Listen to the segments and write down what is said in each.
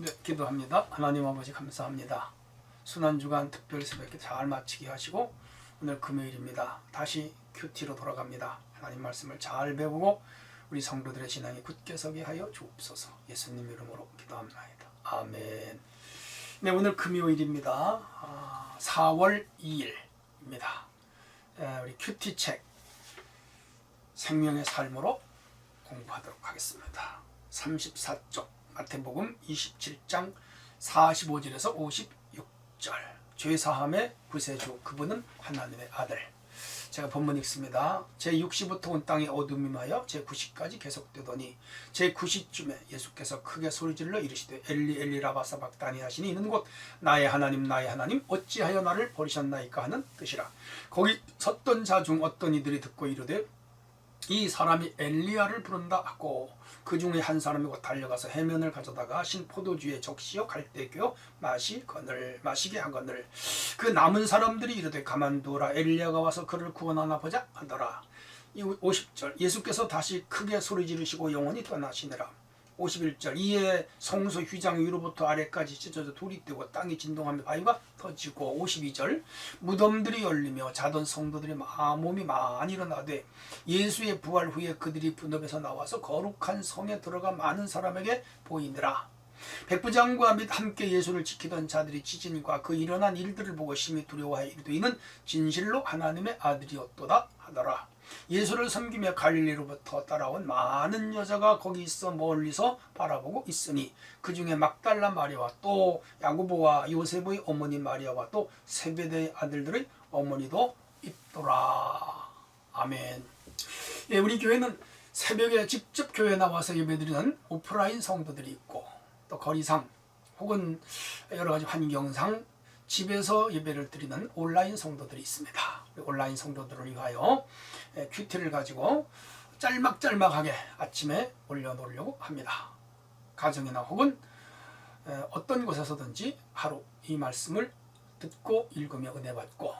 네, 기도합니다. 하나님 아버지 감사합니다. 순환 주간 특별 새벽에 잘 마치게 하시고 오늘 금요일입니다. 다시 큐티로 돌아갑니다. 하나님 말씀을 잘 배우고 우리 성도들의 신앙이 굳게 서게 하여 주옵소서. 예수님 이름으로 기도합니다. 아멘. 네, 오늘 금요일입니다. 아, 4월 2일입니다. 우리 큐티 책 생명의 삶으로 공부하도록 하겠습니다. 34쪽 마태복음 27장 45절에서 56절. 죄사함의 구세주 그분은 하나님의 아들. 제가 본문 읽습니다. 제 60부터 온 땅에 어둠이 마여 제 90까지 계속되더니 제 90쯤에 예수께서 크게 소리질러 이르시되 엘리 엘리 라바사 박다니 하시니 이는 곧 나의 하나님 나의 하나님 어찌하여 나를 버리셨나이까 하는 뜻이라. 거기 섰던 자 중 어떤 이들이 듣고 이르되 이 사람이 엘리야를 부른다 하고 그 중에 한 사람이 곧 달려가서 해면을 가져다가 신 포도주에 적시어 갈대교 마시거늘 마시게 하거늘 그 남은 사람들이 이르되 가만두라. 엘리야가 와서 그를 구원하나 보자 하더라. 이 50절. 예수께서 다시 크게 소리 지르시고 영원히 떠나시니라 51절. 이에 성소 휘장 위로부터 아래까지 찢어져 돌이 뜨고 땅이 진동하며 바위가 터지고 52절. 무덤들이 열리며 자던 성도들이 마- 몸이 많이 일어나되 예수의 부활 후에 그들이 분업에서 나와서 거룩한 성에 들어가 많은 사람에게 보이니라. 백부장과 및 함께 예수를 지키던 자들이 지진과 그 일어난 일들을 보고 심히 두려워하여 이르되 이는 진실로 하나님의 아들이었도다 하더라 예수를 섬기며 갈릴리로부터 따라온 많은 여자가 거기 있어 멀리서 바라보고 있으니 그 중에 막달라 마리아와 또 야고보와 요셉의 어머니 마리아와 또 세베대의 아들들의 어머니도 있더라. 아멘. 예, 우리 교회는 새벽에 직접 교회 나와서 예배드리는 오프라인 성도들이 있고 또 거리상 혹은 여러 가지 환경상 집에서 예배를 드리는 온라인 성도들이 있습니다. 온라인 성도들을 위하여 예, 큐티를 가지고 짤막짤막하게 아침에 올려놓으려고 합니다. 가정이나 혹은 에, 어떤 곳에서든지 하루 이 말씀을 듣고 읽으며 은혜 받고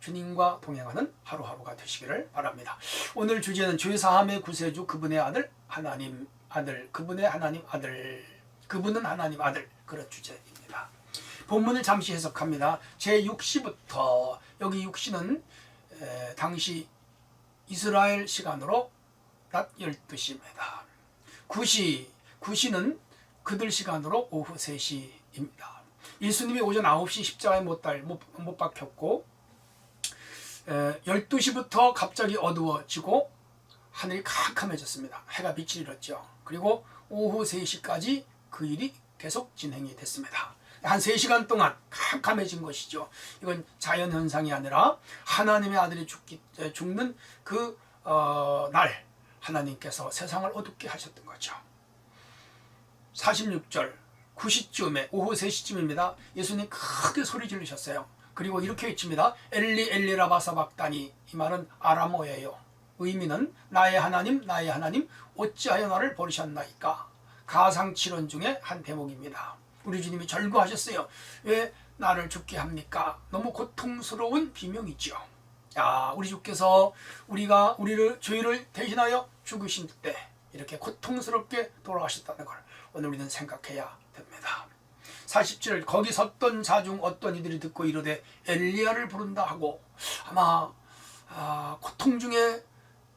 주님과 동행하는 하루하루가 되시기를 바랍니다. 오늘 주제는 죄사함의 구세주 그분의 아들 하나님 아들 그분의 하나님 아들 그분은 하나님 아들 그런 주제입니다. 본문을 잠시 해석합니다. 제 6시부터 여기 6시는 에, 당시 이스라엘 시간으로 낮 12시입니다. 9시, 9시는 그들 시간으로 오후 3시입니다. 예수님이 오전 9시 십자가에 못, 달, 못, 못 박혔고 에, 12시부터 갑자기 어두워지고 하늘이 캄캄해졌습니다. 해가 빛을 잃었죠. 그리고 오후 3시까지 그 일이 계속 진행이 됐습니다. 한 3시간 동안 캄캄해진 것이죠. 이건 자연 현상이 아니라 하나님의 아들이 죽기, 에, 죽는 그, 어, 날, 하나님께서 세상을 어둡게 하셨던 거죠. 46절, 9시쯤에, 오후 3시쯤입니다. 예수님 크게 소리 지르셨어요. 그리고 이렇게 외칩니다. 엘리 엘리라 바사박다니. 이 말은 아람어예요. 의미는 나의 하나님, 나의 하나님, 어찌하여 나를 버리셨나이까? 가상칠언 중에 한 대목입니다. 우리 주님이 절구하셨어요. 왜 나를 죽게 합니까? 너무 고통스러운 비명이죠. 야, 우리 주께서 우리가 우리를 죄를 대신하여 죽으신 때 이렇게 고통스럽게 돌아가셨다는 걸 오늘 우리는 생각해야 됩니다. 40절 거기 섰던 자 중 어떤 이들이 듣고 이르되 엘리야를 부른다 하고 아마 아, 고통 중에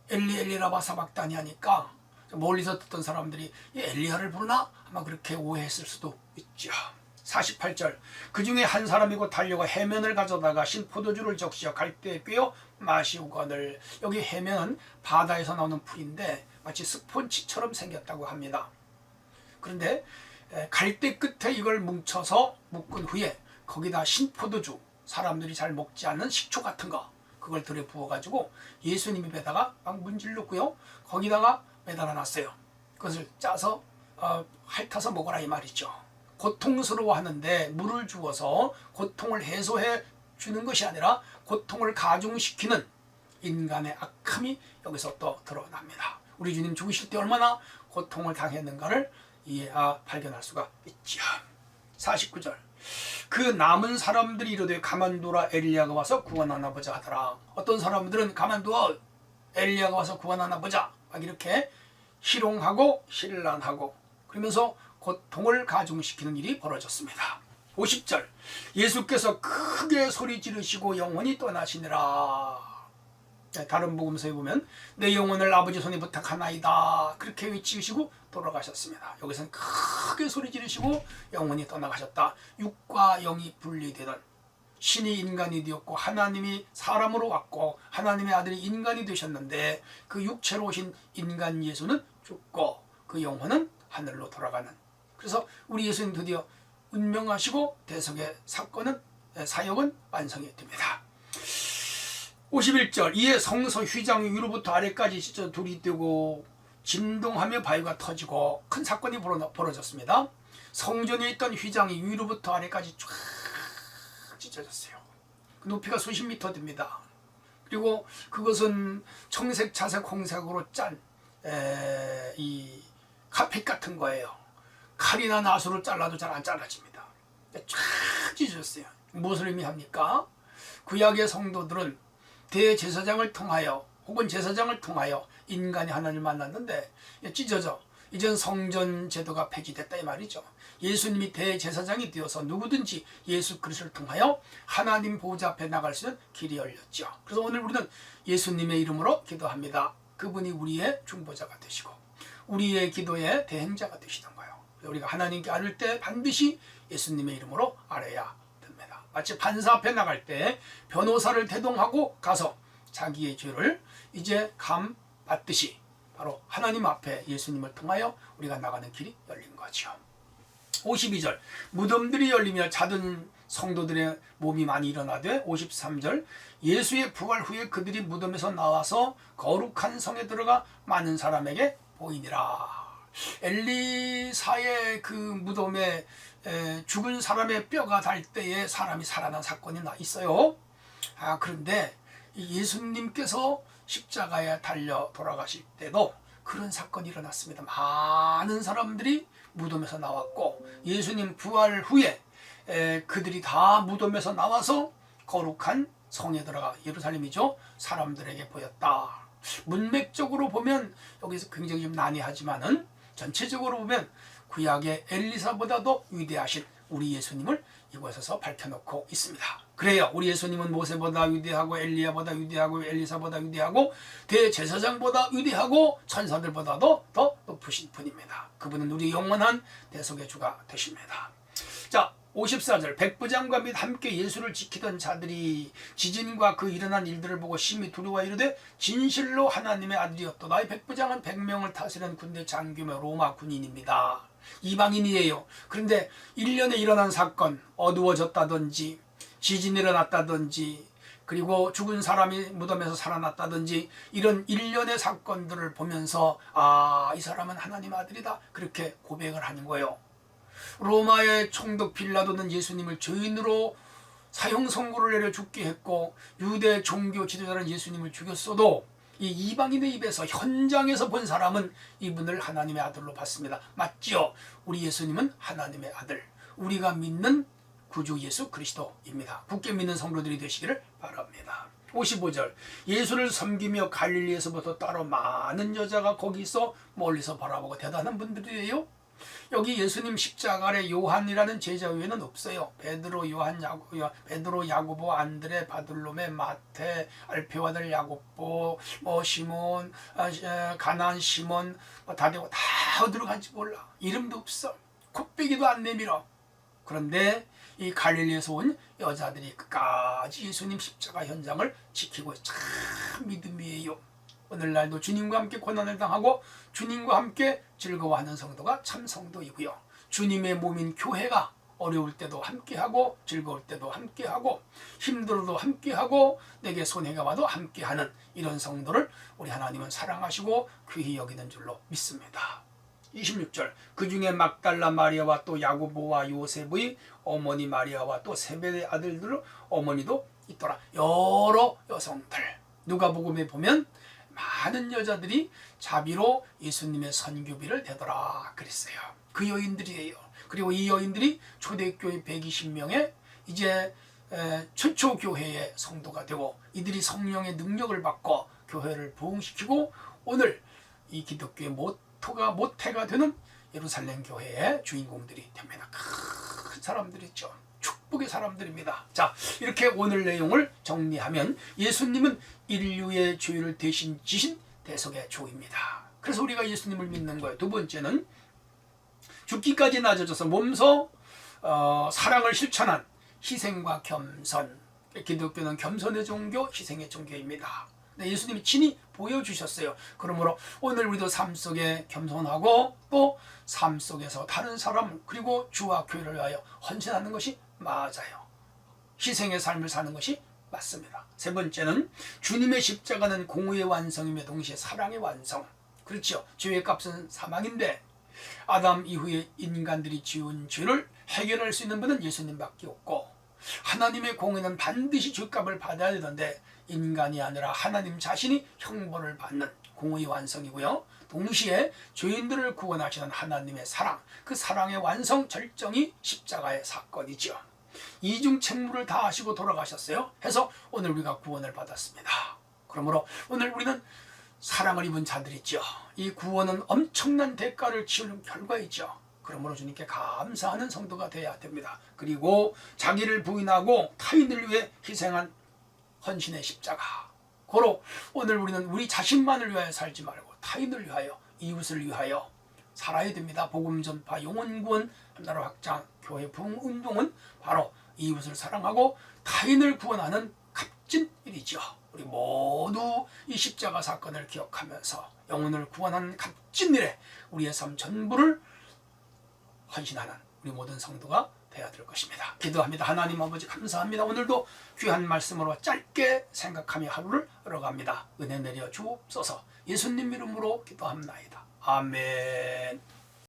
엘리 엘리라 바 사박다니 하니까 멀리서 듣던 사람들이 이 엘리야를 부르나 아마 그렇게 오해했을 수도 있죠. 48절 그 중에 한 사람이고 달려가 해면을 가져다가 신 포도주를 적시어 갈대에 꿰어 마시우거늘 여기 해면은 바다에서 나오는 풀인데 마치 스폰지처럼 생겼다고 합니다. 그런데 에, 갈대 끝에 이걸 뭉쳐서 묶은 후에 거기다 신포도주 사람들이 잘 먹지 않는 식초 같은 거 그걸 들여 부어 가지고 예수님이 배다가 막 문질렀고요 거기다가 매달아 놨어요 그것을 짜서 어, 핥아서 먹어라 이 말이죠 고통스러워하는데 물을 주어서 고통을 해소해 주는 것이 아니라 고통을 가중시키는 인간의 악함이 여기서 또 드러납니다. 우리 주님 죽으실 때 얼마나 고통을 당했는가를 이해 아, 발견할 수가 있죠. 49절 그 남은 사람들이 이르되 가만두라 엘리야가 와서 구원하나 보자 하더라. 어떤 사람들은 가만두어 엘리야가 와서 구원하나 보자 막 이렇게 희롱하고 신란하고 그러면서 고통을 가중시키는 일이 벌어졌습니다. 50절 예수께서 크게 소리 지르시고 영원히 떠나시니라. 네, 다른 복음서에 보면 내 영혼을 아버지 손에 부탁하나이다 그렇게 외치시고 돌아가셨습니다. 여기서는 크게 소리 지르시고 영원히 떠나가셨다. 육과 영이 분리되던 신이 인간이 되었고 하나님이 사람으로 왔고 하나님의 아들이 인간이 되셨는데 그 육체로 오신 인간 예수는 죽고 그 영혼은 하늘로 돌아가는 그래서 우리 예수님 드디어 운명하시고 대속의 사건은 사역은 완성이 됩니다. 51절 이에 성서 휘장이 위로부터 아래까지 찢어 둘이 뜨고 진동하며 바위가 터지고 큰 사건이 벌어- 벌어졌습니다. 성전에 있던 휘장이 위로부터 아래까지 쫙 찢어졌어요. 그 높이가 수십 미터 됩니다. 그리고 그것은 청색, 자색, 홍색으로 짠 이 카펫 같은 거예요. 칼이나 나수로 잘라도 잘 안 잘라집니다. 쫙 찢어졌어요. 무엇을 의미합니까? 구약의 성도들은 대제사장을 통하여 혹은 제사장을 통하여 인간이 하나님을 만났는데 찢어져 이젠 성전 제도가 폐지됐다 이 말이죠. 예수님이 대제사장이 되어서 누구든지 예수 그리스도를 통하여 하나님 보좌 앞에 나갈 수 있는 길이 열렸죠. 그래서 오늘 우리는 예수님의 이름으로 기도합니다. 그분이 우리의 중보자가 되시고 우리의 기도의 대행자가 거예요. 우리가 하나님께 아를 때 반드시 예수님의 이름으로 알아야 됩니다. 마치 판사 앞에 나갈 때 변호사를 대동하고 가서 자기의 죄를 이제 감 받듯이 바로 하나님 앞에 예수님을 통하여 우리가 나가는 길이 열린 거죠. 52절 무덤들이 열리며 자든 성도들의 몸이 많이 일어나되 53절 예수의 부활 후에 그들이 무덤에서 나와서 거룩한 성에 들어가 많은 사람에게 보이니라. 엘리사의 그 무덤에 에, 죽은 사람의 뼈가 달 때에 사람이 살아난 사건이 나 있어요. 아 그런데 이 예수님께서 십자가에 달려 돌아가실 때도 그런 사건이 일어났습니다. 많은 사람들이 무덤에서 나왔고 예수님 부활 후에 에, 그들이 다 무덤에서 나와서 거룩한 성에 들어가 예루살렘이죠. 사람들에게 보였다. 문맥적으로 보면 여기서 굉장히 좀 난해하지만은 전체적으로 보면 구약의 엘리사보다도 위대하신 우리 예수님을 이곳에서 밝혀놓고 있습니다. 그래요. 우리 예수님은 모세보다 위대하고 엘리야보다 위대하고 엘리사보다 위대하고 대제사장보다 위대하고 천사들보다도 더 높으신 분입니다. 그분은 우리 영원한 대속의 주가 되십니다. 자, 54절 백부장과 및 함께 예수를 지키던 자들이 지진과 그 일어난 일들을 보고 심히 두려워 이르되 진실로 하나님의 아들이었도다. 이 백부장은 100명을 다스리는 군대 장교며 로마 군인입니다. 이방인이에요. 그런데 1년에 일어난 사건 어두워졌다든지 지진이 일어났다든지 그리고 죽은 사람이 무덤에서 살아났다든지 이런 일련의 사건들을 보면서 아, 이 사람은 하나님 아들이다. 그렇게 고백을 하는 거예요. 로마의 총독 빌라도는 예수님을 죄인으로 사형 선고를 내려 죽게 했고 유대 종교 지도자는 예수님을 죽였어도 이 이방인의 입에서 현장에서 본 사람은 이분을 하나님의 아들로 봤습니다. 맞지요? 우리 예수님은 하나님의 아들. 우리가 믿는 구주 예수 그리스도입니다. 굳게 믿는 성도들이 되시기를 바랍니다. 55절 예수를 섬기며 갈릴리에서부터 따로 많은 여자가 거기서 멀리서 바라보고 대단한 분들이에요. 여기 예수님 십자가 아래 요한이라는 제자 외에는 없어요. 베드로, 요한, 야고, 야- 베드로, 야고보, 안드레, 바들로메, 마테, 알페오 아들 야고보, 뭐 시몬, 아, 시- 에, 가난 시몬, 뭐 다되고 다 어디로 간지 몰라. 이름도 없어. 코빼기도 안 내밀어. 그런데 이 갈릴리에서 온 여자들이 끝까지 예수님 십자가 현장을 지키고 참 믿음이에요. 오늘날도 주님과 함께 고난을 당하고 주님과 함께 즐거워하는 성도가 참 성도이고요. 주님의 몸인 교회가 어려울 때도 함께하고 즐거울 때도 함께하고 힘들어도 함께하고 내게 손해가 와도 함께하는 이런 성도를 우리 하나님은 사랑하시고 귀히 여기는 줄로 믿습니다. 26절 그 중에 막달라 마리아와 또 야고보와 요셉의 어머니 마리아와 또 세베의 아들들 어머니도 있더라 여러 여성들 누가복음에 보면 많은 여자들이 자비로 예수님의 선교비를 내더라 그랬어요 그 여인들이에요 그리고 이 여인들이 초대교회 120명의 이제 에, 최초 교회의 성도가 되고 이들이 성령의 능력을 받고 교회를 부흥시키고 오늘 이 기독교의 모토가 모태가 되는 예루살렘 교회의 주인공들이 됩니다. 큰 사람들이죠. 축복의 사람들입니다. 자, 이렇게 오늘 내용을 정리하면 예수님은 인류의 죄를 대신 지신 대속의 조입니다. 그래서 우리가 예수님을 믿는 거예요. 두 번째는 죽기까지 낮아져서 몸소 어, 사랑을 실천한 희생과 겸손. 기독교는 겸손의 종교, 희생의 종교입니다. 네, 예수님이 친히 보여주셨어요. 그러므로 오늘 우리도 삶 속에 겸손하고 또 삶 속에서 다른 사람 그리고 주와 교회를 위하여 헌신하는 것이 맞아요. 희생의 삶을 사는 것이 맞습니다. 세 번째는 주님의 십자가는 공의의 완성이며 동시에 사랑의 완성. 그렇죠. 죄의 값은 사망인데 아담 이후에 인간들이 지은 죄를 해결할 수 있는 분은 예수님밖에 없고 하나님의 공의는 반드시 죄값을 받아야 되는데 인간이 아니라 하나님 자신이 형벌을 받는 공의 완성이고요. 동시에 죄인들을 구원하시는 하나님의 사랑, 그 사랑의 완성 절정이 십자가의 사건이죠. 이중 책무를 다 하시고 돌아가셨어요. 해서 오늘 우리가 구원을 받았습니다. 그러므로 오늘 우리는 사랑을 입은 자들이죠. 이 구원은 엄청난 대가를 치르는 결과이죠. 그러므로 주님께 감사하는 성도가 되어야 됩니다. 그리고 자기를 부인하고 타인을 위해 희생한 헌신의 십자가. 고로 오늘 우리는 우리 자신만을 위하여 살지 말고 타인을 위하여 이웃을 위하여 살아야 됩니다. 복음 전파 영혼 구원 나라 확장 교회 부흥 운동은 바로 이웃을 사랑하고 타인을 구원하는 값진 일이죠. 우리 모두 이 십자가 사건을 기억하면서 영혼을 구원하는 값진 일에 우리의 삶 전부를 헌신하는 우리 모든 성도가 되어야 될 것입니다. 기도합니다. 하나님 아버지 감사합니다. 오늘도 귀한 말씀으로 짧게 생각하며 하루를 열어갑니다. 은혜 내려 주옵소서. 예수님 이름으로 기도합나이다. 아멘.